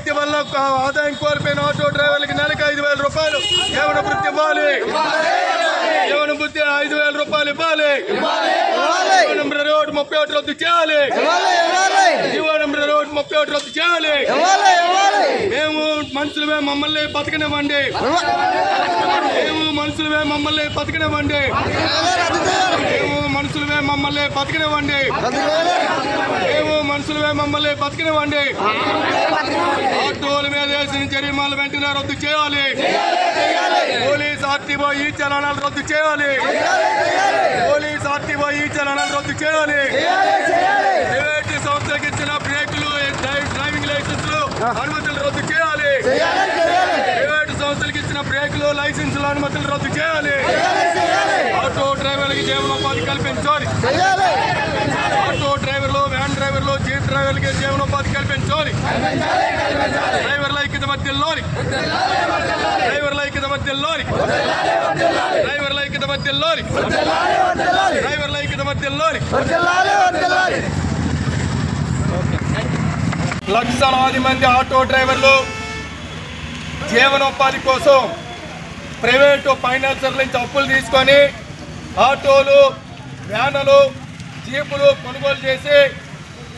శక్తి వల్ల ఆదాయం కోల్పోయిన ఆటో డ్రైవర్లకి నెలకు ఐదు వేల రూపాయలు. జీవన వృత్తి ఇవ్వాలి. జీవన వృత్తి ఐదు వేల రూపాయలు ఇవ్వాలి. ముప్పై ఒకటి రద్దు చేయాలి. జీవనం రోడ్డు ముప్పై ఒకటి రద్దు చేయాలి. మేము మనుషులమే మమ్మల్ని బతకనివ్వండి మేము మనుషులమే మమ్మల్ని బతకనివ్వండి మేము మనుషులమే మమ్మల్ని బతకనివ్వండి మేము మనుషులమే మమ్మల్ని బతకనివ్వండి ఆటోల మీద వేసిన జరిమాలు వెంటనే రద్దు చేయాలి. పోలీస్ ఆర్టీఓ ఈ చలనాలు రద్దు చేయాలి. పోలీస్ రద్దు చేయాలి. ప్రైవేట్ సంస్థలకు ఇచ్చిన బ్రేకులు డ్రై- డ్రైవింగ్ లైసెన్సులు అనుమతులు రద్దు చేయాలి. ప్రైవేట్ సంస్థలకు ఇచ్చిన బ్రేకులు లైసెన్సులు అనుమతులు రద్దు చేయాలి. ఆటో డ్రైవర్లకి జీవనోపాధి కల్పించాలి. ఆటో డ్రైవర్లు వ్యాన్ డ్రైవర్లు జీప్ డ్రైవర్లకి జీవనోపాధి కల్పించాలి. డ్రైవర్ల ఐక్యత మధ్యలోని. డ్రైవర్ల ఐక్యత మధ్యలోని. డ్రైవర్ల ఐక్యత మధ్యలోని. డ్రైవర్ల ఐక్యత మధ్యలోని. లక్షలాది మంది ఆటో డ్రైవర్లు జీవనోపాధి కోసం ప్రైవేటు ఫైనాన్సర్ల నుంచి అప్పులు తీసుకొని ఆటోలు వ్యానులు జీపులు కొనుగోలు చేసి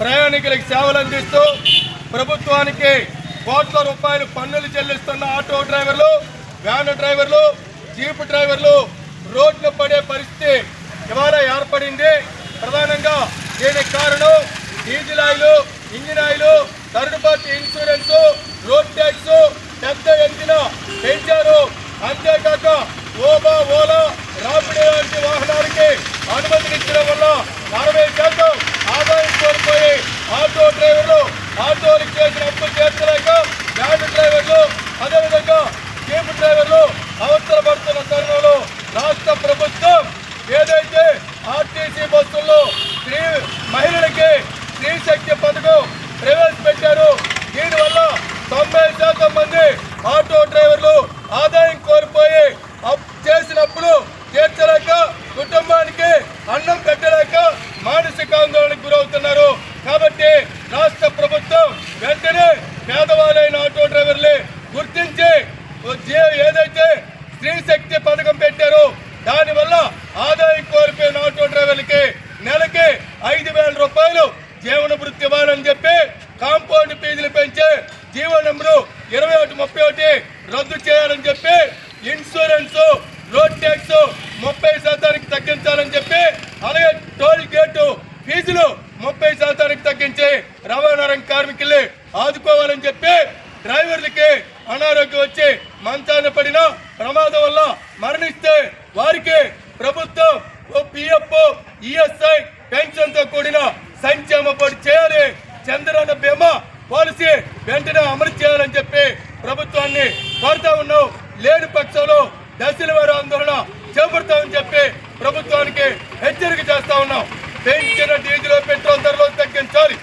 ప్రయాణికులకు సేవలు అందిస్తూ ప్రభుత్వానికి కోట్ల రూపాయలు పన్నులు చెల్లిస్తున్న ఆటో డ్రైవర్లు వ్యాన్ డ్రైవర్లు జీపు డ్రైవర్లు రోడ్లు పడే పరిస్థితి ఇవాళ ఏర్పడింది. దీనికి కారణం diesel oil engine oil third party insurance road tax పెద్ద ఎత్తున పెంచారు. అంతేకాక ఓబా ఓలా రాపిడో లాంటి వాహనాలకి అనుమతినిచ్చడం వల్ల అరవై శాతం ఆదాయం కోల్పోయి ఆటో డ్రైవర్లు ఆటోలకి డ్రైవర్లు ఆదాయం కోల్పోయి అప్ చేసినప్పుడు తీర్చలేక కుటుంబానికి అన్నం పెట్టలేక మానసిక ఆందోళనకు గురవుతున్నారు కాబట్టి రాష్ట్ర ప్రభుత్వం వెంటనే పేదవాళ్ళైన ఆటో డ్రైవర్లే గుర్తించి జే- ఏదైతే స్త్రీ శక్తి పథకం పెట్టారో దానివల్ల ఆదాయం కోల్పోయిన ఆటో డ్రైవర్లకి నెలకి ఐదు వేల రూపాయలు జీవన వృత్తి ఇవ్వాలని చెప్పి కాంపౌండ్ ఫీజులు పెంచే జీవో నెంబరు ఇరవై ఒకటి ముప్పై ఒకటి రద్దు చేయాలని చెప్పి ఇన్సూరెన్స్ రోడ్ ట్యాక్స్ ముప్పై శాతానికి తగ్గించాలని చెప్పి అలాగే టోల్ గేటు ఫీజులు ముప్పై శాతానికి తగ్గించి రవాణా రంగ కార్మికుల్ని ఆదుకోవాలని చెప్పి డ్రైవర్లకి అనారోగ్యం వచ్చి మంచాన పడిన ప్రమాదం వల్ల మరణిస్తే వారికి ప్రభుత్వం పిఎఫ్ ఈఎస్ఐ పెన్షన్తో కూడిన సంక్షేమ పడి చేయాలి. చంద్రన్న బీమా పాలసీ వెంటనే అమలు చేయాలని చెప్పి ప్రభుత్వాన్ని కోరుతా ఉన్నాం లేని పక్షంలో దశల వారి ఆందోళన చేపడతామని చెప్పి ప్రభుత్వానికి హెచ్చరిక చేస్తా ఉన్నాం. పెంచిన డీజిల్ పెట్రోల్ ధరలు తగ్గించాలి.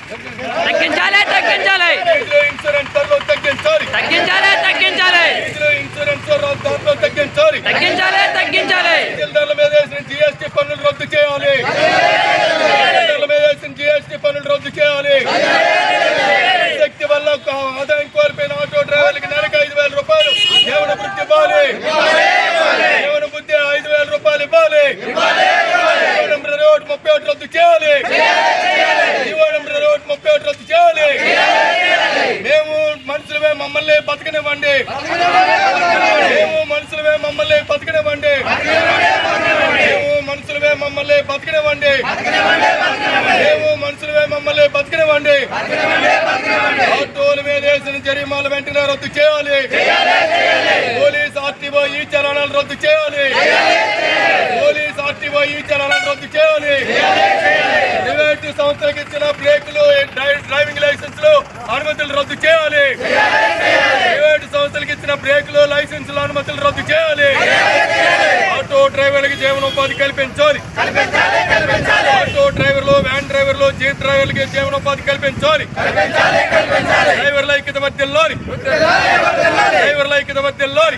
తగ్గించాలి తగ్గించాలి. డీజిల్ ఇన్సూరెన్స్ ధరలు తగ్గించాలి. తగ్గించాలి తగ్గించాలి. డీజిల్ ఇన్సూరెన్స్ ధరలు తగ్గించాలి. తగ్గించాలి తగ్గించాలి. డీజిల్ ధరల మీద వేసిన జిఎస్టీ పన్నులు రద్దు చేయాలి డీజిల్ ధరల మీద వేసిన జిఎస్టీ పన్నులు రద్దు చేయాలి శక్తి వల్ల ఒక ఆదాయం కోల్పోయిన ఆటో డ్రైవర్లకి నెలకు ఐదు వేల రూపాయలు జీవన వృత్తి ఇవ్వాలి జీవన వృత్తి ఐదు వేల రూపాయలు ఇవ్వాలి జీవనం రోడ్ ముప్పై ఒకటి రద్దు చేయాలి జీవనం రోడ్ ముప్పై ఒకటి రద్దు చేయాలి మేము మనుషులమే మమ్మల్ని బతకనివ్వండి. మేము మనుషులమే మమ్మల్ని బతకనివ్వండి. మేము మనుషులమే మమ్మల్ని బతకనివ్వండి. మేము మనుషులమే మమ్మల్ని బతకనివ్వండి. ఆటోల మీద వేసిన జరిమాలు వెంటనే రద్దు చేయాలి. పోలీస్ ఆర్టీఓ ఈ చలనాలు రద్దు చేయాలి పోలీస్ ఆర్టీఓ ఈ చలనాలు రద్దు చేయాలి ప్రైవేట్ సంస్థలకు ఇచ్చిన బ్రేకులు డ్రై- డ్రైవింగ్ లైసెన్సులు అనుమతులు రద్దు చేయాలి ప్రైవేట్ సంస్థలకు ఇచ్చిన బ్రేకులు లైసెన్సులు అనుమతులు రద్దు చేయాలి ఆటో డ్రైవర్లకి జీవనోపాధి కల్పించాలి. ఆటో డ్రైవర్లు వ్యాన్ డ్రైవర్లు జీప్ డ్రైవర్లకి జీవనోపాధి కల్పించాలి. డ్రైవర్ల ఐక్యత మధ్యలోని డ్రైవర్ల ఐక్యత మధ్యలోని